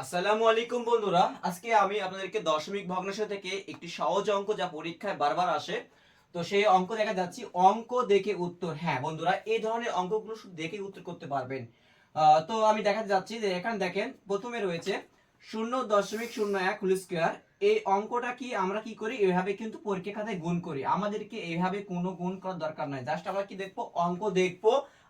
আসসালামু আলাইকুম বন্ধুরা। আজকে আমি আপনাদেরকে দশমিক ভগ্নাংশ থেকে একটি সহজ অঙ্ক যা পরীক্ষায় বারবার আসে, তো সেই অঙ্ক দেখা যাচ্ছি অঙ্ক দেখে উত্তর। হ্যাঁ বন্ধুরা, এই ধরনের অঙ্কগুলো শুধু দেখে উত্তর করতে পারবেন। তো আমি দেখাতে যাচ্ছি যে এখানে দেখেন, প্রথমে রয়েছে শূন্য দশমিক শূন্য এক হোল স্কোয়ার। এই অঙ্কটা কি আমরা কি করি? এভাবে কিন্তু পরীক্ষা খাতায় গুণ করি। আমাদেরকে এইভাবে কোনো গুণ করার দরকার নাই। জাস্ট আমরা কি দেখব? অঙ্ক দেখব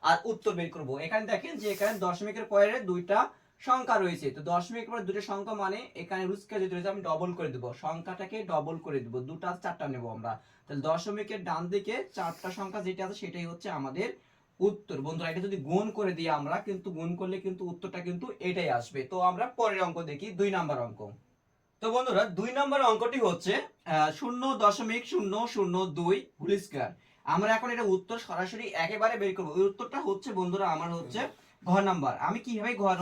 আর উত্তর বের করব। এখানে দেখেন যে এখানে দশমিকের পরে দুইটা সংখ্যা রয়েছে। তো দশমিক পরে দুটো সংখ্যা মানে এখানে রুস্কা যেটা রয়েছে, আমি ডবল করে দেবো। সংখ্যাটাকে ডবল করে দেবো। দুটা চারটা নেব আমরা। তাহলে দশমিকের ডান দিকে চারটা সংখ্যা যেটা আছে, সেটাই হচ্ছে আমাদের উত্তর। বন্ধুরা, এটা যদি গুণ করে দিই আমরা, কিন্তু গুণ করলে কিন্তু উত্তরটা কিন্তু এটাই আসবে। তো আমরা পরের অঙ্ক দেখি, দুই নাম্বার অঙ্ক। তো বন্ধুরা, দুই নম্বর অঙ্কটি হচ্ছে শূন্য দশমিক শূন্য শূন্য দুই হোল স্কয়ার আমরা এখন এটা উত্তর সরাসরি একেবারে বের করব। উত্তরটা হচ্ছে, বন্ধুরা, আমার হচ্ছে ঘর নাম্বার। আমি কীভাবে ঘর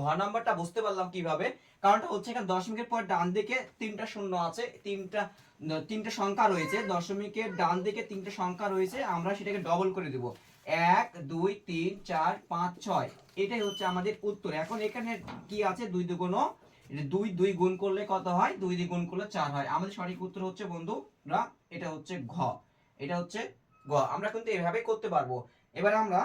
ঘর নাম্বারটা বুঝতে পারলাম কীভাবে? কারণটা হচ্ছে এখানে দশমিকের পর ডান দিকে তিনটা শূন্য আছে, তিনটা তিনটা সংখ্যা রয়েছে। দশমিকের ডান দিকে তিনটা সংখ্যা রয়েছে, আমরা সেটাকে ডবল করে দেব। এক, দুই, তিন, চার, পাঁচ, ছয়। এটাই হচ্ছে আমাদের উত্তর। এখন এখানে কি আছে? দুই দুগুণ দুই দুই গুণ করলে কত হয়? দুই দুই গুণ করলে চার হয়। আমাদের সঠিক উত্তর হচ্ছে, বন্ধুরা, এটা হচ্ছে ঘ। এটা হচ্ছে ঘ। আমরা কিন্তু এভাবে করতে পারব। এবার আমরা